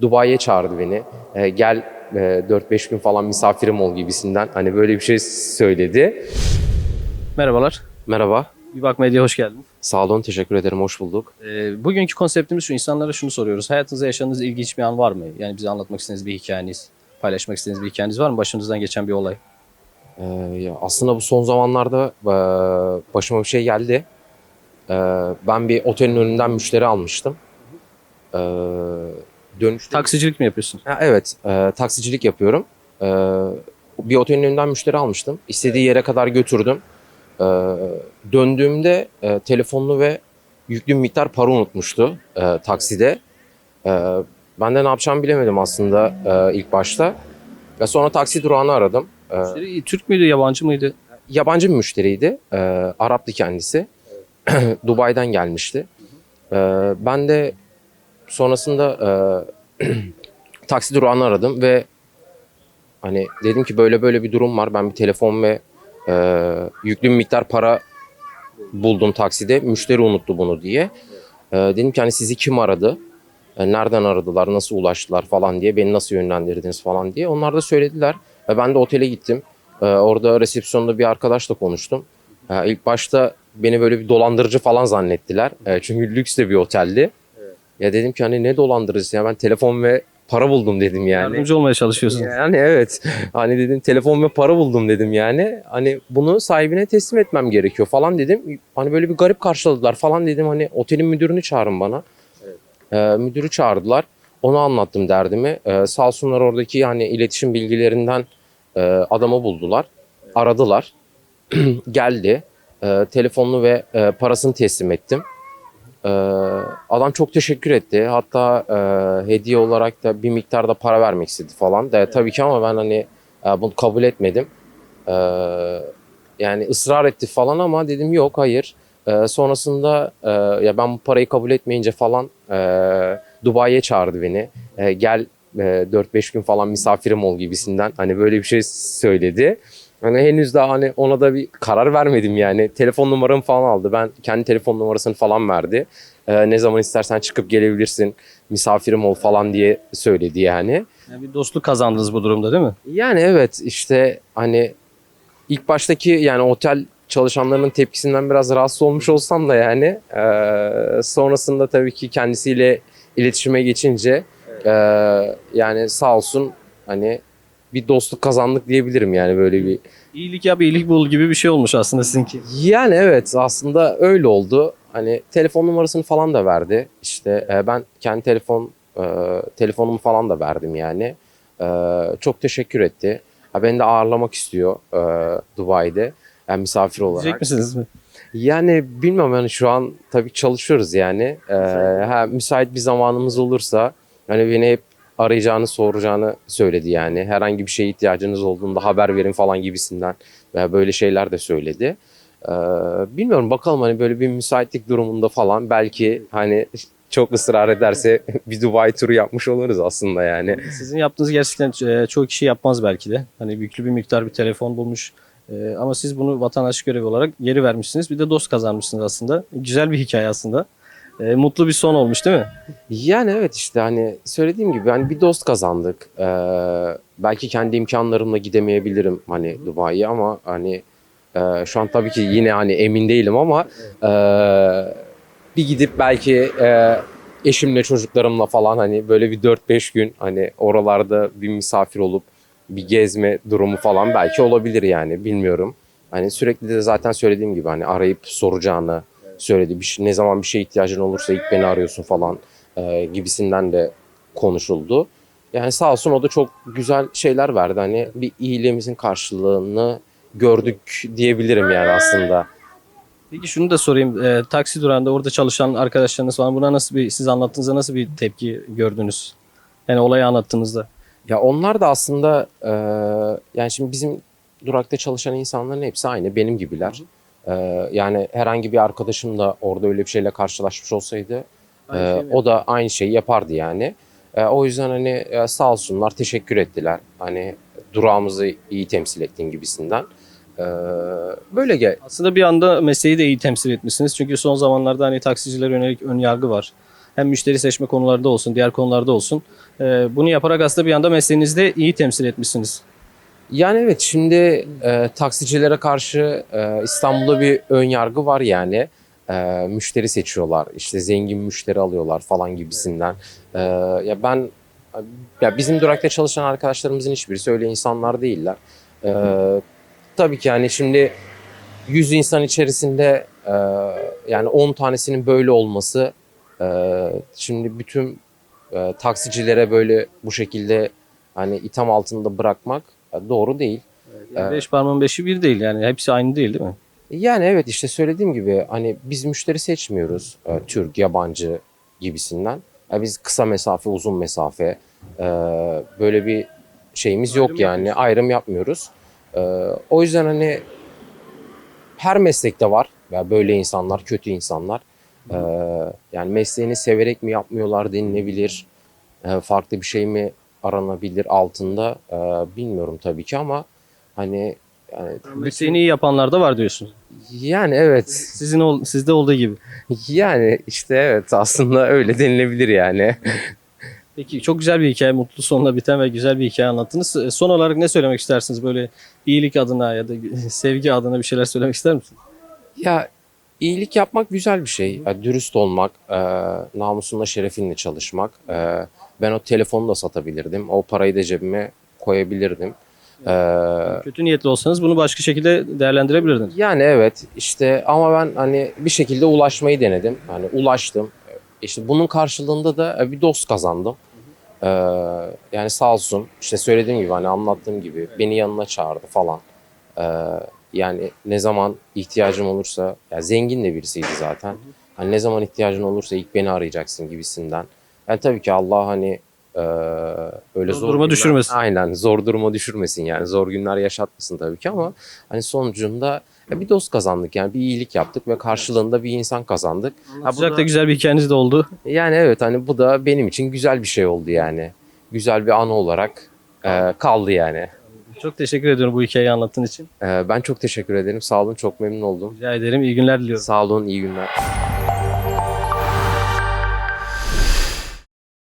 Dubai'ye çağırdı beni. E, gel e, 4-5 gün falan misafirim ol gibisinden. Hani böyle bir şey söyledi. Merhabalar. Merhaba. Bir Bak Medya'ya hoş geldiniz. Sağ olun, teşekkür ederim. Hoş bulduk. Ee, bugünkü konseptimiz şu insanlara şunu soruyoruz. Hayatınızda yaşadığınız ilginç bir an var mı? Yani bize anlatmak istediğiniz bir hikayeniz, paylaşmak istediğiniz bir hikayeniz var mı? Başınızdan geçen bir olay. Ee, ya aslında bu son zamanlarda e, başıma bir şey geldi. Ee, ben bir otelin önünden müşteri almıştım. Ee, dönüşte... Taksicilik mi yapıyorsun? Ha, evet, e, taksicilik yapıyorum. Ee, bir otelin önünden müşteri almıştım. İstediği yere kadar götürdüm. Ee, döndüğümde e, telefonlu ve yüklü bir miktar para unutmuştu e, takside. Ee, ben de ne yapacağımı bilemedim aslında e, ilk başta. Ve sonra taksi durağını aradım. Ee, Müşteri Türk müydü, yabancı mıydı? yabancı bir müşteriydi. Ee, Arap'tı kendisi. Dubai'den gelmişti. Ee, ben de sonrasında e, taksi durağını aradım ve hani dedim ki böyle böyle bir durum var. Ben bir telefon ve e, yüklü bir miktar para buldum takside. Müşteri unuttu bunu diye. Ee, dedim ki hani sizi kim aradı? E, Nereden aradılar, nasıl ulaştılar falan diye, beni nasıl yönlendirdiniz falan diye. Onlar da söylediler. Ve ben de otele gittim. Ee, Orada resepsiyonda bir arkadaşla konuştum. Ee, İlk başta beni böyle bir dolandırıcı falan zannettiler. Ee, Çünkü lüks de bir oteldi. Ya dedim ki hani ne dolandırıcısı ya ben telefon ve para buldum dedim yani. Yardımcı olmaya çalışıyorsunuz. Yani evet. Hani dedim telefon ve para buldum dedim yani. Hani bunu sahibine teslim etmem gerekiyor falan dedim. Hani böyle bir garip karşıladılar falan dedim. Hani otelin müdürünü çağırın bana. Ee, müdürü çağırdılar. Onu anlattım derdimi. Ee, sağ olsunlar oradaki yani iletişim bilgilerinden e, adamı buldular. Aradılar. Geldi. Ee, telefonunu ve e, parasını teslim ettim. Ee, adam çok teşekkür etti. Hatta e, hediye olarak da bir miktarda para vermek istedi falan. De, tabii ki ama ben hani e, bunu kabul etmedim. Ee, yani ısrar etti falan ama dedim yok hayır. Ee, sonrasında e, ya ben bu parayı kabul etmeyince falan e, Dubai'ye çağırdı beni. E, gel e, 4-5 gün falan misafirim ol gibisinden. Hani böyle bir şey söyledi. Hani henüz daha hani ona da bir karar vermedim yani. Telefon numaramı falan aldı. Ben kendi telefon numarasını falan verdi. Ee, ne zaman istersen çıkıp gelebilirsin. Misafirim ol falan diye söyledi yani. Yani bir dostluk kazandınız bu durumda değil mi? Yani evet işte hani ilk baştaki yani otel çalışanlarının tepkisinden biraz rahatsız olmuş olsam da yani e, sonrasında tabii ki kendisiyle iletişime geçince e, yani sağ olsun hani bir dostluk kazandık diyebilirim yani böyle bir İyilik yap, iyilik bul gibi bir şey olmuş aslında sizinki. Yani evet aslında öyle oldu. Hani telefon numarasını falan da verdi. İşte e, ben kendi telefon e, telefonumu falan da verdim yani. E, çok teşekkür etti. Ha, beni de ağırlamak istiyor e, Dubai'de. Yani misafir olarak. Diyecek misiniz mi? Yani bilmem yani şu an tabii çalışıyoruz yani. E, ha, müsait bir zamanımız olursa hani beni hep arayacağını soracağını söyledi yani. Herhangi bir şeye ihtiyacınız olduğunda haber verin falan gibisinden ve böyle şeyler de söyledi. Ee, bilmiyorum bakalım hani böyle bir müsaitlik durumunda falan belki hani çok ısrar ederse bir Dubai turu yapmış oluruz aslında yani. Sizin yaptığınız gerçekten e, çoğu kişi yapmaz belki de. Hani yüklü bir miktar bir telefon bulmuş. E, ama siz bunu vatandaş görevi olarak geri vermişsiniz. Bir de dost kazanmışsınız aslında. Güzel bir hikaye aslında. E, mutlu bir son olmuş değil mi? Yani evet işte hani söylediğim gibi hani bir dost kazandık. Ee, belki kendi imkanlarımla gidemeyebilirim hani Dubai'ye ama hani e, şu an tabii ki yine hani emin değilim ama e, bir gidip belki e, eşimle çocuklarımla falan hani böyle bir 4-5 gün hani oralarda bir misafir olup bir gezme durumu falan belki olabilir yani bilmiyorum. Hani sürekli de zaten söylediğim gibi hani arayıp soracağını söyledi. Bir, ne zaman bir şeye ihtiyacın olursa ilk beni arıyorsun falan e, gibisinden de konuşuldu. Yani sağ olsun o da çok güzel şeyler verdi. Hani bir iyiliğimizin karşılığını gördük diyebilirim yani aslında. Peki şunu da sorayım. E, taksi durağında orada çalışan arkadaşlarınız falan buna nasıl bir siz anlattığınızda nasıl bir tepki gördünüz? Yani olayı anlattığınızda. Ya onlar da aslında e, yani şimdi bizim durakta çalışan insanların hepsi aynı benim gibiler. E, yani herhangi bir arkadaşım da orada öyle bir şeyle karşılaşmış olsaydı Aynı e, şey mi? o da aynı şeyi yapardı yani. E, o yüzden hani e, sağ olsunlar teşekkür ettiler. Hani durağımızı iyi temsil ettiğin gibisinden. E, böyle gel. Aslında bir anda mesleği de iyi temsil etmişsiniz. Çünkü son zamanlarda hani taksicilere yönelik ön yargı var. Hem müşteri seçme konularında olsun, diğer konularda olsun. E, bunu yaparak aslında bir anda mesleğinizde iyi temsil etmişsiniz. Yani evet şimdi e, taksicilere karşı e, İstanbul'da bir ön yargı var yani. E, müşteri seçiyorlar, işte zengin müşteri alıyorlar falan gibisinden. E, ya ben ya bizim durakta çalışan arkadaşlarımızın hiçbirisi öyle insanlar değiller. E, tabii ki yani şimdi 100 insan içerisinde e, yani 10 tanesinin böyle olması e, şimdi bütün e, taksicilere böyle bu şekilde hani itham altında bırakmak e, doğru değil. Yani beş parmağın beşi bir değil yani hepsi aynı değil değil mi? Yani evet işte söylediğim gibi hani biz müşteri seçmiyoruz e, Türk, yabancı gibisinden. Ya biz kısa mesafe, uzun mesafe e, böyle bir şeyimiz Ayrım yok yani ayrım yapmıyoruz. E, o yüzden hani her meslekte var ya böyle insanlar, kötü insanlar. E, yani mesleğini severek mi yapmıyorlar denilebilir. E, farklı bir şey mi aranabilir altında e, bilmiyorum tabii ki ama hani yani Mesleğini iyi yapanlar da var diyorsun. yani evet. Sizin ol, sizde olduğu gibi. Yani işte evet aslında öyle denilebilir yani. Peki çok güzel bir hikaye, mutlu sonla biten ve güzel bir hikaye anlattınız. E, Son olarak ne söylemek istersiniz? Böyle iyilik adına ya da sevgi adına bir şeyler söylemek ister misiniz? Ya iyilik yapmak güzel bir şey. Ya, dürüst olmak, e, namusunla şerefinle çalışmak. E, ben o telefonu da satabilirdim. O parayı da cebime koyabilirdim. E, Kötü niyetli olsanız bunu başka şekilde değerlendirebilirdiniz. yani evet işte ama ben hani bir şekilde ulaşmayı denedim. Hani ulaştım. İşte bunun karşılığında da e, bir dost kazandım. Ee, yani sağ olsun işte söylediğim gibi hani anlattığım gibi beni yanına çağırdı falan. Ee, yani ne zaman ihtiyacım olursa ya zengin de birisiydi zaten. Hani ne zaman ihtiyacın olursa ilk beni arayacaksın gibisinden. Yani tabii ki Allah hani e, öyle Zor zor, duruma günler- düşürmesin. Aynen zor duruma düşürmesin yani zor günler yaşatmasın tabii ki ama hani sonucunda ya bir dost kazandık yani bir iyilik yaptık ve karşılığında bir insan kazandık. Sıcak da- da güzel bir hikayeniz de oldu. yani evet hani bu da benim için güzel bir şey oldu yani. Güzel bir anı olarak e, kaldı yani. Çok teşekkür ediyorum bu hikayeyi anlattığın için. E, ben çok teşekkür ederim. Sağ olun çok memnun oldum. Rica ederim. İyi günler diliyorum. Sağ olun iyi günler.